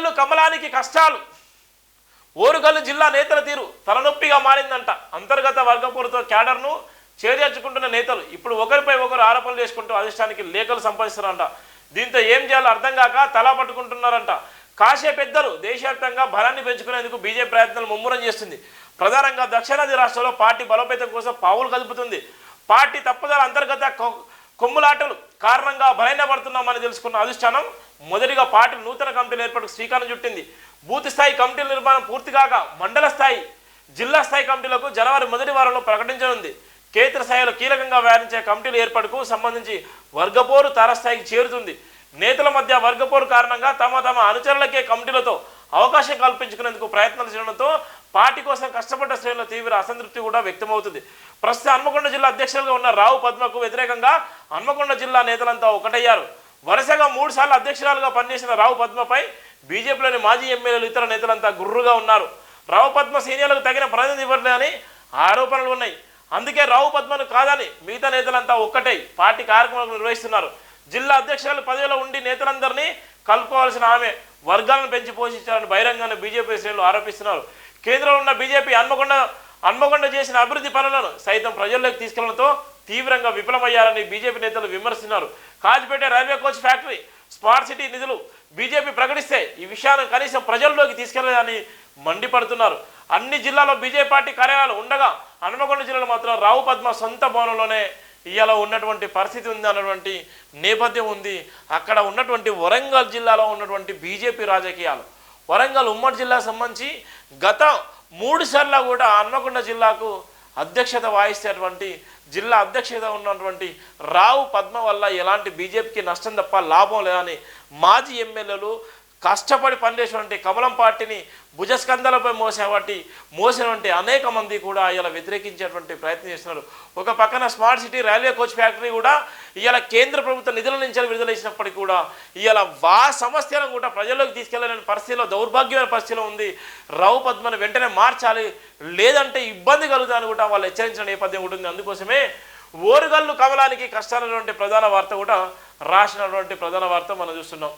ఓరుగల్లు కమలానికి కష్టాలు. ఓరుగల్లు జిల్లా నేతల తీరు తలనొప్పిగా మారిందంట. అంతర్గత వర్గపోరుతో క్యాడర్ను చేర్చుకుంటున్న నేతలు ఇప్పుడు ఒకరిపై ఒకరు ఆరోపణలు చేసుకుంటూ అధిష్టానికి లేఖలు సంపాదిస్తున్నారంట. దీంతో ఏం చేయాలో అర్థం కాక తలా పట్టుకుంటున్నారంట. కాశే పెద్దలు దేశవ్యాప్తంగా బలాన్ని పెంచుకునేందుకు బీజేపీ ప్రయత్నాలు ముమ్మరం చేస్తుంది. ప్రధానంగా దక్షిణాది రాష్ట్రంలో పార్టీ బలోపేతం కోసం పావులు కదుపుతుంది. పార్టీ తప్పుదల అంతర్గత కొమ్ములాటలు కారణంగా బలహీనపడుతున్నామని తెలుసుకున్న అధిష్టానం మొదటిగా పార్టీ నూతన కమిటీలు ఏర్పాటుకు శ్రీకారం చుట్టింది. బూత్ స్థాయి కమిటీల నిర్మాణం పూర్తి కాక మండల స్థాయి జిల్లా స్థాయి కమిటీలకు జనవరి మొదటి వారంలో ప్రకటించనుంది. కేంద్ర స్థాయిలో కీలకంగా వ్యవహరించే కమిటీల ఏర్పాటుకు సంబంధించి వర్గపోరు తారస్థాయికి చేరుతుంది. నేతల మధ్య వర్గపోరు కారణంగా తమ తమ అనుచరులకే కమిటీలతో అవకాశం కల్పించుకునేందుకు ప్రయత్నాలు చేయడంతో పార్టీ కోసం కష్టపడ్డ శ్రేణుల తీవ్ర అసంతృప్తి కూడా వ్యక్తమవుతుంది. ప్రస్తుతం హన్మకొండ జిల్లా అధ్యక్షులుగా ఉన్న రావు పద్మకు వ్యతిరేకంగా హన్మకొండ జిల్లా నేతలంతా ఒకటయ్యారు. వరుసగా మూడు సార్లు అధ్యక్షురాలుగా పనిచేసిన రావు పద్మపై బీజేపీలోని మాజీ ఎమ్మెల్యేలు ఇతర నేతలంతా గుర్రుగా ఉన్నారు. రావు పద్మ సీనియర్లకు తగిన ప్రాధాన్యత ఇవ్వలేదని ఆరోపణలు ఉన్నాయి. అందుకే రావు పద్మను కాదని మిగతా నేతలంతా ఒక్కటై పార్టీ కార్యక్రమాలు నిర్వహిస్తున్నారు. జిల్లా అధ్యక్షురాలు పదవిలో ఉండి నేతలందరినీ కలుపుకోవాల్సిన ఆమె వర్గాలను పెంచి పోషించాలని బహిరంగాన్ని బీజేపీ శ్రేణులు ఆరోపిస్తున్నారు. కేంద్రంలో ఉన్న బీజేపీ హన్మకొండ హన్మకొండ చేసిన అభివృద్ధి పనులను సైతం ప్రజల్లోకి తీసుకెళ్ళడంతో తీవ్రంగా విఫలమయ్యారని బీజేపీ నేతలు విమర్శిస్తున్నారు. Kazipet railway coach factory smart city నిధులు బీజేపీ ప్రకటిస్తే ఈ విషయాన్ని కనీసం ప్రజల్లోకి తీసుకెళ్ళదని మండిపడుతున్నారు. అన్ని జిల్లాలో బీజేపీ పార్టీ కార్యాలయాలు ఉండగా హన్మకొండ జిల్లాలో మాత్రం రావు పద్మ సొంత భవనంలోనే ఇవాళ ఉన్నటువంటి పరిస్థితి ఉంది అన్నటువంటి నేపథ్యం ఉంది. అక్కడ ఉన్నటువంటి వరంగల్ జిల్లాలో ఉన్నటువంటి బీజేపీ రాజకీయాలు. వరంగల్ ఉమ్మడి జిల్లాకు సంబంధించి గత మూడు సార్లు కూడా హన్మకొండ జిల్లాకు అధ్యక్షత వాయిస్తేటువంటి జిల్లా అధ్యక్షత ఉన్నటువంటి రావు పద్మ వల్ల ఎలాంటి బీజేపీకి నష్టం తప్ప లాభం లేదని మాజీ ఎమ్మెల్యేలు కష్టపడి పనిచేసినటువంటి కమలం పార్టీని భుజస్కంధాలపై మోసేవాటి మోసినటువంటి అనేక మంది కూడా ఇలా వ్యతిరేకించేటువంటి ప్రయత్నం చేస్తున్నారు. ఒక పక్కన smart city railway coach factory కూడా ఇలా కేంద్ర ప్రభుత్వ నిధుల నుంచి విడుదల చేసినప్పటికీ కూడా ఇలా వా సమస్యలను కూడా ప్రజల్లోకి తీసుకెళ్ళలేని పరిస్థితిలో దౌర్భాగ్యమైన పరిస్థితిలో ఉంది. రావు పద్మను వెంటనే మార్చాలి లేదంటే ఇబ్బంది కలుగుతుందని కూడా వాళ్ళు హెచ్చరించిన నేపథ్యం ఉంటుంది అందుకోసమే ఓరుగల్లు కమలానికి కష్టాలైనటువంటి ప్రధాన వార్త కూడా రాసినటువంటి ప్రధాన వార్త మనం చూస్తున్నాం.